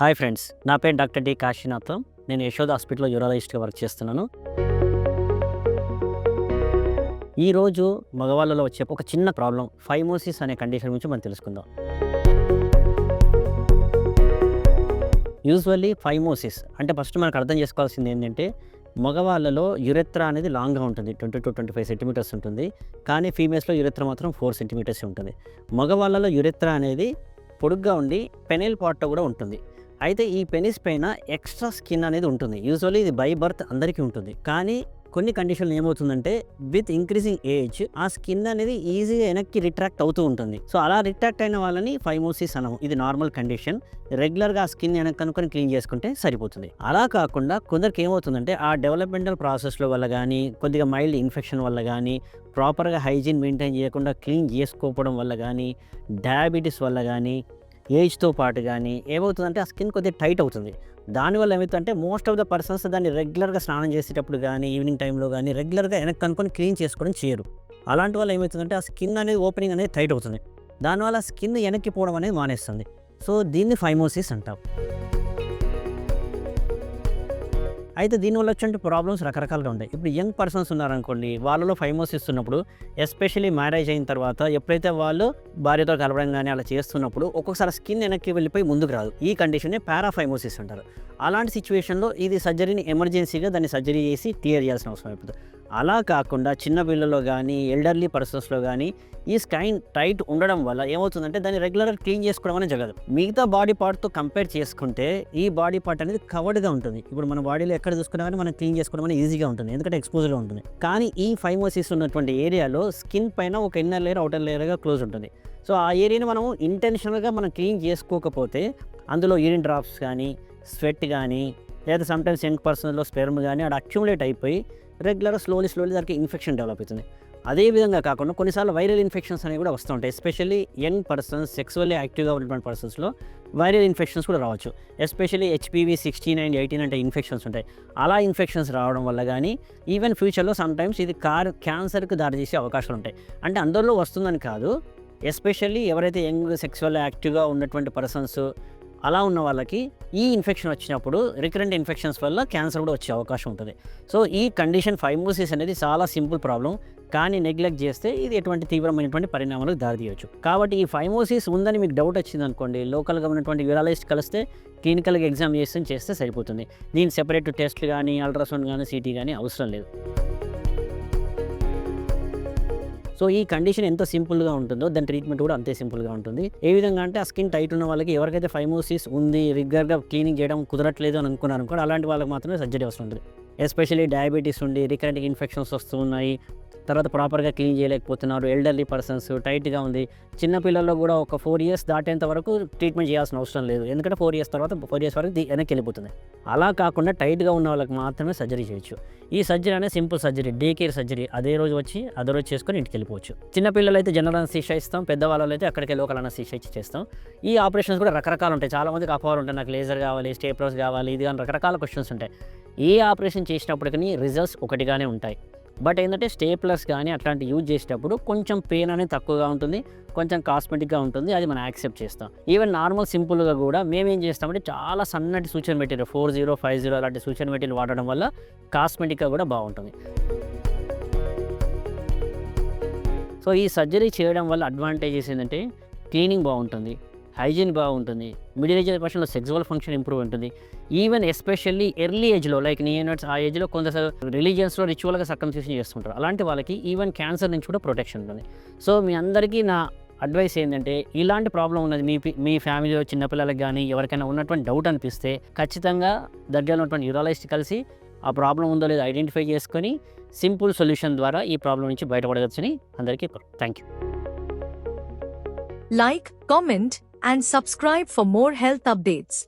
Hi friends నా పేరు doctor D Kashinath. నేను యశోద హాస్పిటల్లో యూరాలజిస్ట్గా వర్క్ చేస్తున్నాను. ఈరోజు మగవాళ్ళలో వచ్చే ఒక చిన్న ప్రాబ్లం ఫైమోసిస్ అనే కండిషన్ గురించి మనం తెలుసుకుందాం. యూజువల్లీ ఫైమోసిస్ అంటే ఫస్ట్ మనకు అర్థం చేసుకోవాల్సింది ఏంటంటే మగవాళ్ళలో యురెత్రా అనేది లాంగ్గా ఉంటుంది twenty two twenty five centimetres ఉంటుంది. కానీ ఫీమేల్స్లో యురెత్రా మాత్రం ఫోర్ సెంటీమీటర్స్ ఉంటుంది. మగవాళ్ళలో యురెత్రా అనేది పొడుగ్గా ఉండి పెనెల్ పార్ట్లో కూడా ఉంటుంది. అయితే ఈ పెనిస్ పైన ఎక్స్ట్రా స్కిన్ అనేది ఉంటుంది. యూజువల్లీ ఇది బై బర్త్ అందరికీ ఉంటుంది. కానీ కొన్ని కండిషన్లు ఏమవుతుందంటే విత్ ఇంక్రీజింగ్ ఏజ్ ఆ స్కిన్ అనేది ఈజీగా వెనక్కి రిట్రాక్ట్ అవుతూ ఉంటుంది. సో అలా రిట్రాక్ట్ అయిన వాళ్ళని ఫైమోసిస్ అనము. ఇది నార్మల్ కండిషన్. రెగ్యులర్గా ఆ స్కిన్ వెనక్కి కనుక్కొని క్లీన్ చేసుకుంటే సరిపోతుంది. అలా కాకుండా కొందరికి ఏమవుతుందంటే ఆ డెవలప్మెంటల్ ప్రాసెస్లో వల్ల కానీ కొద్దిగా మైల్డ్ ఇన్ఫెక్షన్ వల్ల కానీ ప్రాపర్గా హైజీన్ మెయింటైన్ చేయకుండా క్లీన్ చేసుకోకపోవడం వల్ల కానీ డయాబెటీస్ వల్ల కానీ ఏజ్తో పాటు కానీ ఏమవుతుందంటే ఆ స్కిన్ కొద్దిగా టైట్ అవుతుంది. దానివల్ల ఏమవుతుందంటే మోస్ట్ ఆఫ్ ద పర్సన్స్ దాన్ని రెగ్యులర్గా స్నానం చేసేటప్పుడు కానీ ఈవినింగ్ టైంలో కానీ రెగ్యులర్గా వెనక్కి కనుక్కొని క్లీన్ చేసుకోవడం చేయరు. అలాంటి వల్ల ఏమవుతుందంటే ఆ స్కిన్ అనేది ఓపెనింగ్ అనేది టైట్ అవుతుంది. దానివల్ల స్కిన్ వెనక్కి పోవడం అనేది మానేస్తుంది. సో దీన్ని ఫైమోసిస్ అంటాం. అయితే దీనివల్ల వచ్చే ప్రాబ్లమ్స్ రకరకాలుగా ఉంటాయి. ఇప్పుడు యంగ్ పర్సన్స్ ఉన్నారనుకోండి వాళ్ళలో ఫైమోసిస్ ఉన్నప్పుడు ఎస్పెషల్లీ మ్యారేజ్ అయిన తర్వాత ఎప్పుడైతే వాళ్ళు భార్యతో కలవడం కానీ అలా చేస్తున్నప్పుడు ఒక్కొక్కసారి స్కిన్ వెనక్కి వెళ్ళిపోయి ముందుకు రాదు. ఈ కండిషన్ని పారాఫైమోసిస్ అంటారు. అలాంటి సిచ్యువేషన్లో ఇది సర్జరీని ఎమర్జెన్సీగా దాన్ని సర్జరీ చేసి క్లియర్ చేయాల్సిన అవసరం అయిపోతుంది. అలా కాకుండా చిన్న పిల్లల్లో కానీ ఎల్డర్లీ పర్సన్స్లో కానీ ఈ స్కైన్ టైట్ ఉండడం వల్ల ఏమవుతుందంటే దాన్ని రెగ్యులర్గా క్లీన్ చేసుకోవడం అనేది జరగదు. మిగతా బాడీ పార్ట్తో కంపేర్ చేసుకుంటే ఈ బాడీ పార్ట్ అనేది కవర్డ్గా ఉంటుంది. ఇప్పుడు మన బాడీలో ఎక్కడ చూసుకున్నా కానీ మనం క్లీన్ చేసుకోవడం అనేది ఈజీగా ఉంటుంది. ఎందుకంటే ఎక్స్పోజర్లో ఉంటుంది. కానీ ఈ ఫైమోసిస్ ఉన్నటువంటి ఏరియాలో స్కిన్ పైన ఒక ఇన్నర్ లేయర్ అవుటర్ లేయర్గా క్లోజ్ ఉంటుంది. సో ఆ ఏరియాని మనం ఇంటెన్షనల్గా మనం క్లీన్ చేసుకోకపోతే అందులో యూరిన్ డ్రాప్స్ కానీ స్వెట్ కానీ లేదా సమ్టైమ్స్ యంగ్ పర్సన్లో స్పెర్మ్ కానీ అక్కడ అక్యుములేట్ అయిపోయి రెగ్యులర్గా స్లోలీ స్లోలీ దానికి ఇన్ఫెక్షన్ డెవలప్ అవుతుంది. అదే విధంగా కాకుండా కొన్నిసార్లు వైరల్ ఇన్ఫెక్షన్స్ అనేవి కూడా వస్తూ ఉంటాయి. ఎస్పెషల్లీ యంగ్ పర్సన్స్ సెక్సువల్లీ యాక్టివ్గా ఉన్నటువంటి పర్సన్స్లో వైరల్ ఇన్ఫెక్షన్స్ కూడా రావచ్చు. Especially HPV sixteen and eighteen అంటే ఇన్ఫెక్షన్స్ ఉంటాయి. అలా ఇన్ఫెక్షన్స్ రావడం వల్ల కానీ ఈవెన్ ఫ్యూచర్లో సమ్టైమ్స్ ఇది కార్ క్యాన్సర్కి దారితీసే అవకాశాలు ఉంటాయి. అంటే అందరిలో వస్తుందని కాదు ఎస్పెషల్లీ ఎవరైతే యంగ్ సెక్సువల్ యాక్టివ్గా ఉన్నటువంటి పర్సన్స్ అలా ఉన్న వాళ్ళకి ఈ ఇన్ఫెక్షన్ వచ్చినప్పుడు రికరెంట్ ఇన్ఫెక్షన్స్ వల్ల క్యాన్సర్ కూడా వచ్చే అవకాశం ఉంటుంది. సో ఈ కండిషన్ ఫైమోసిస్ అనేది చాలా సింపుల్ ప్రాబ్లం కానీ నెగ్లెక్ట్ చేస్తే ఇది ఎటువంటి తీవ్రమైనటువంటి పరిణామాలకు దారితీయవచ్చు కాబట్టి ఈ ఫైమోసిస్ ఉందని మీకు డౌట్ వచ్చింది అనుకోండి లోకల్గా ఉన్నటువంటి యూరాలజిస్ట్ కలిస్తే క్లినికల్గా ఎగ్జామ్ చేస్తే చేస్తే సరిపోతుంది. దీని సెపరేట్ టెస్ట్లు కానీ అల్ట్రాసౌండ్ కానీ సిటీ కానీ అవసరం లేదు. సో ఈ కండిషన్ ఎంత సింపుల్గా ఉంటుందో దాని ట్రీట్మెంట్ కూడా అంతే సింపుల్గా ఉంటుంది. ఏ విధంగా అంటే ఆ స్కిన్ టైట్ ఉన్న వాళ్ళకి ఎవరికైతే ఫైమోసిస్ ఉంది రెగ్యులర్గా క్లీనింగ్ చేయడం కుదరట్లేదు అని అనుకున్నారు అనుకోండి అలాంటి వాళ్ళకి మాత్రమే సర్జరీ అవసరం ఉంటుంది. ఎస్పెషల్లీ డయాబెటీస్ ఉండి రికరెంట్ ఇన్ఫెక్షన్స్ వస్తున్నాయి తర్వాత ప్రాపర్గా క్లీన్ చేయలేకపోతున్నారు ఎల్డర్లీ పర్సన్స్ టైట్గా ఉంది. చిన్న పిల్లల్లో కూడా ఒక ఫోర్ ఇయర్స్ దాటేంత వరకు ట్రీట్మెంట్ చేయాల్సిన అవసరం లేదు. ఎందుకంటే ఫోర్ ఇయర్స్ తర్వాత ఫోర్ ఇయర్స్ వరకు వెనక్కి వెళ్ళిపోతుంది. అలా కాకుండా టైట్గా ఉన్న వాళ్ళకి మాత్రమే సర్జరీ చేయొచ్చు. ఈ సర్జరీ అనేది simple surgery day care surgery. అదే రోజు వచ్చి అదే రోజు చేసుకొని ఇంటికి వెళ్ళిపోవచ్చు. చిన్న పిల్లలు అయితే జనరల్ శిక్ష ఇస్తాం పెద్దవాళ్ళు అయితే అక్కడికి లోకల్ శిక్ష ఇచ్చి చేస్తాం. ఈ ఆపరేషన్స్ కూడా రకరకాలు ఉంటాయి. చాలామందికి అపోహలు ఉంటాయి. నాకు లేజర్ కావాలి స్టేప్రోస్ కావాలి ఇది కానీ రకరకాల క్వశ్చన్స్ ఉంటాయి. ఏ ఆపరేషన్ చేసినప్పటికీ రిజల్ట్స్ ఒకటిగానే ఉంటాయి. బట్ ఏంటంటే స్టేప్లర్స్ కానీ అట్లాంటి యూజ్ చేసేటప్పుడు కొంచెం పెయిన్ అనేది తక్కువగా ఉంటుంది కొంచెం కాస్మెటిక్గా ఉంటుంది అది మనం యాక్సెప్ట్ చేస్తాం. ఈవెన్ నార్మల్ సింపుల్గా కూడా మేము ఏం చేస్తామంటే చాలా సన్నటి సూచన material four zero five zero అలాంటి సూచన మెటీరియల్ వాడడం వల్ల కాస్మెటిక్గా కూడా బాగుంటుంది. సో ఈ సర్జరీ చేయడం వల్ల అడ్వాంటేజెస్ ఏంటంటే క్లీనింగ్ బాగుంటుంది. హైజీన్ బాగుంటుంది. మిడిల్ ఏజ్ పర్సన్లో సెక్సువల్ ఫంక్షన్ ఇంప్రూవ్ ఉంటుంది. ఈవెన్ ఎస్పెషల్లీ ఎర్లీ ఏజ్లో లైక్ నియనట్స్ ఆ ఏజ్లో కొంత రిలీజియన్స్లో రిచువల్గా సర్కంసేషన్ చేస్తుంటారు. అలాంటి వాళ్ళకి ఈవెన్ క్యాన్సర్ నుంచి కూడా ప్రొటెక్షన్ ఉంటుంది. సో మీ అందరికీ నా అడ్వైస్ ఏంటంటే ఇలాంటి ప్రాబ్లం ఉన్నది మీ మీ ఫ్యామిలీలో చిన్నపిల్లలకు కానీ ఎవరికైనా ఉన్నటువంటి డౌట్ అనిపిస్తే ఖచ్చితంగా దగ్గర ఉన్నటువంటి యూరాలజిస్ట్ కలిసి ఆ ప్రాబ్లం ఉందో లేదో ఐడెంటిఫై చేసుకొని సింపుల్ సొల్యూషన్ ద్వారా ఈ ప్రాబ్లం నుంచి బయటపడవచ్చని అందరికీ thank you like comment and subscribe for more health updates.